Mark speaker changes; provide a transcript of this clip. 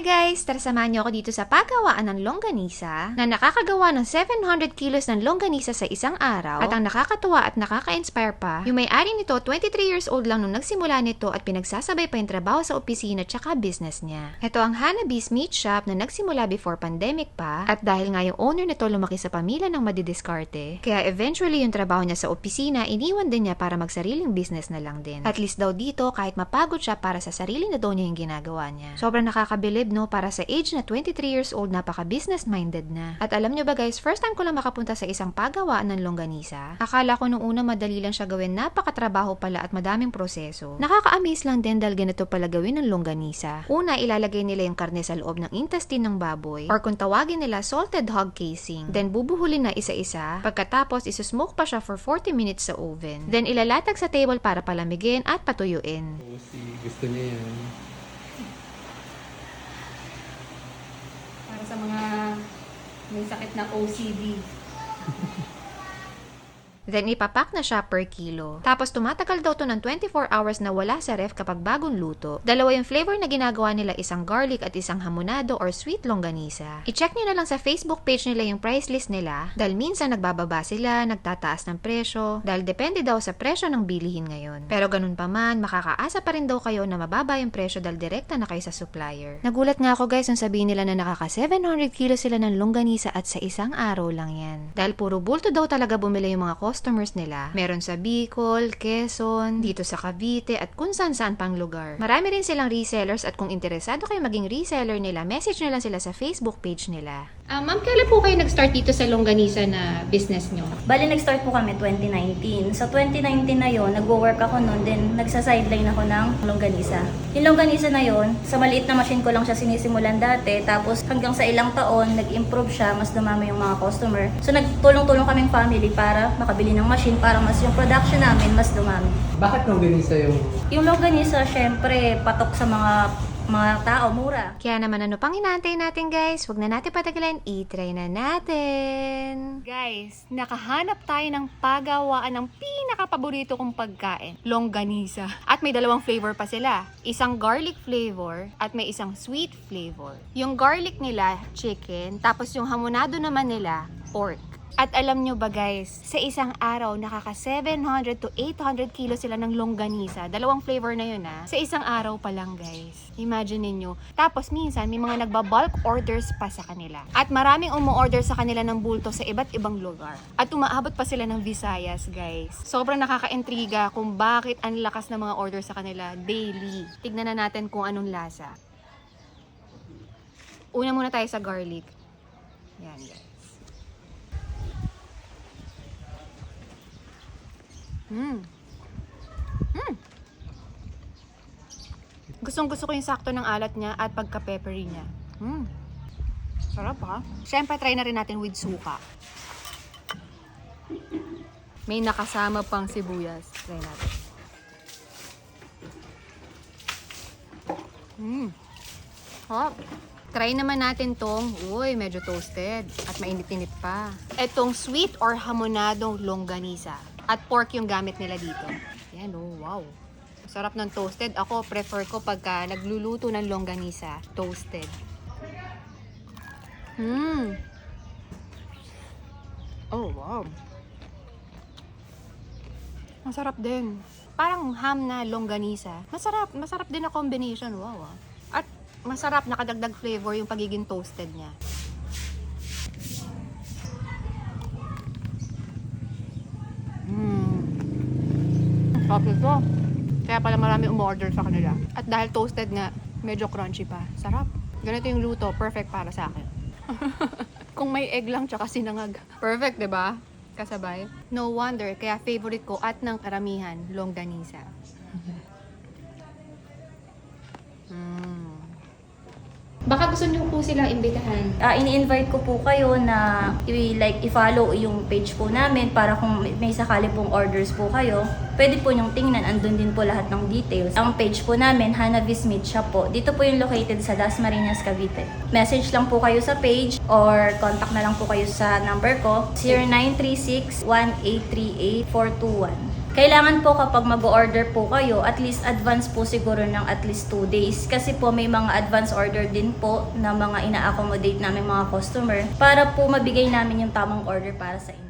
Speaker 1: Guys! Tara samahan niyo ako dito sa paggawaan ng longganisa na nakakagawa ng 700 kilos ng longganisa sa isang araw at ang nakakatuwa at nakaka-inspire pa, yung may-ari nito 23 years old lang nung nagsimula nito at pinagsasabay pa yung trabaho sa opisina tsaka business niya. Ito ang Hanabi's Meat Shop na nagsimula before pandemic pa at dahil nga yung owner nito lumaki sa pamilya ng madidiskarte, kaya eventually yung trabaho niya sa opisina iniwan din niya para magsariling business na lang din. At least daw dito kahit mapagod siya para sa sarili na daw niya yung ginagawa niya. Sobrang nakakabilib no para sa age na 23 years old napaka-business minded na. At alam nyo ba guys, first time ko lang makapunta sa isang paggawaan ng longganisa. Akala ko nung una madali lang siya gawin, napakatrabaho pala at madaming proseso. Nakaka-amaze lang din dahil ganito pala gawin ng longganisa. Una, ilalagay nila yung karne sa loob ng intestine ng baboy or kung tawagin nila salted hog casing. Then bubuhulin na isa-isa. Pagkatapos, isusmoke pa siya for 40 minutes sa oven. Then ilalatag sa table para palamigin at patuyuin.
Speaker 2: Oo, si gusto niya yan.
Speaker 3: Para sa mga may sakit na OCD.
Speaker 1: Then ipapak na siya per kilo. Tapos tumatagal daw to ng 24 hours na wala sa ref kapag bagong luto. Dalawa yung flavor na ginagawa nila isang garlic at isang hamonado or sweet longganisa. I-check nyo na lang sa Facebook page nila yung price list nila dahil minsan nagbababa sila, nagtataas ng presyo dahil depende daw sa presyo ng bilihin ngayon. Pero ganun pa man, makakaasa pa rin daw kayo na mababa yung presyo dahil direkta na kayo sa supplier. Nagulat nga ako guys nung sabihin nila na nakaka 700 kilo sila ng longganisa at sa isang araw lang yan. Dahil puro bulto daw talaga bumili yung mga customers nila. Meron sa Bicol, Quezon, dito sa Cavite at kung saan saan pang lugar. Marami rin silang resellers at kung interesado kayo maging reseller nila, message nyo lang sila sa Facebook page nila.
Speaker 3: Ah, ma'am, kailan po kayo nag-start dito sa longganisa na business nyo?
Speaker 4: Bali, nag-start po kami 2019. Sa 2019 na yon, nagwo-work ako noon, then nagsa-sideline ako ng longganisa. Yung longganisa na yon, sa maliit na machine ko lang siya sinisimulan dati, tapos hanggang sa ilang taon, nag-improve siya, mas dumami yung mga customer. So nagtulong-tulong kaming family para makabili ng machine, para mas yung production namin mas dumami.
Speaker 2: Bakit nung ganisa yung...
Speaker 4: Yung longganisa, syempre, patok sa mga mga tao, mura.
Speaker 1: Kaya naman ano pang inaantay natin guys? Huwag na natin patagalan, i-try na natin!
Speaker 3: Guys, nakahanap tayo ng pagawaan ng pinaka-paborito kong pagkain, longganisa. At may dalawang flavor pa sila. Isang garlic flavor at may isang sweet flavor. Yung garlic nila, chicken, tapos yung hamonado naman nila, pork. At alam nyo ba guys, sa isang araw nakaka 700 to 800 kilo sila ng longganisa. Dalawang flavor na yun ah. Sa isang araw pa lang guys. Imagine ninyo. Tapos minsan may mga nagba-bulk orders pa sa kanila. At maraming umu-order sa kanila ng bulto sa iba't ibang lugar. At umaabot pa sila ng Visayas guys. Sobrang nakaka-intriga kung bakit ang lakas ng mga order sa kanila daily. Tignan na natin kung anong lasa. Una muna tayo sa garlic. Yan guys. Mm. Mm. Gustong gusto ko yung sakto ng alat niya at pagka-peppery niya. Mm. Sarap ha. Siyempre, try na rin natin with suka. May nakasama pang sibuyas. Try natin. Mm. Hop. Try naman natin tong, uy, medyo toasted at mainit-init pa. Etong sweet or hamonadong longganisa. At pork yung gamit nila dito. Yan, oh, wow. Sarap ng toasted. Ako, prefer ko pagka nagluluto ng longganisa, toasted. Hmm. Oh, wow. Masarap din. Parang ham na longganisa. Masarap. Masarap din na combination. Wow, ah. At masarap nakadagdag flavor yung pagiging toasted niya. Sarap ito. Kaya pala marami umorder sa kanila. At dahil toasted nga, medyo crunchy pa. Sarap. Ganito yung luto. Perfect para sa akin. Kung may egg lang tsaka sinangag. Perfect, di ba? Kasabay. No wonder, kaya favorite ko at ng karamihan, longganisa. Mm. Baka gusto niyo po silang imbitahan.
Speaker 4: Ah, ini-invite ko po kayo na i-like, i-follow yung page po namin para kung may- sakali pong orders po kayo, pwede po nyong tingnan, andun din po lahat ng details. Ang page po namin, Hanavis Meat Shop po. Dito po yung located sa Das Marinas, Cavite. Message lang po kayo sa page or contact na lang po kayo sa number ko, 0936-1838-421. Kailangan po kapag mag-order po kayo, at least advance po siguro ng at least 2 days. Kasi po may mga advance order din po na mga ina-accommodate namin mga customer para po mabigay namin yung tamang order para sa inyo.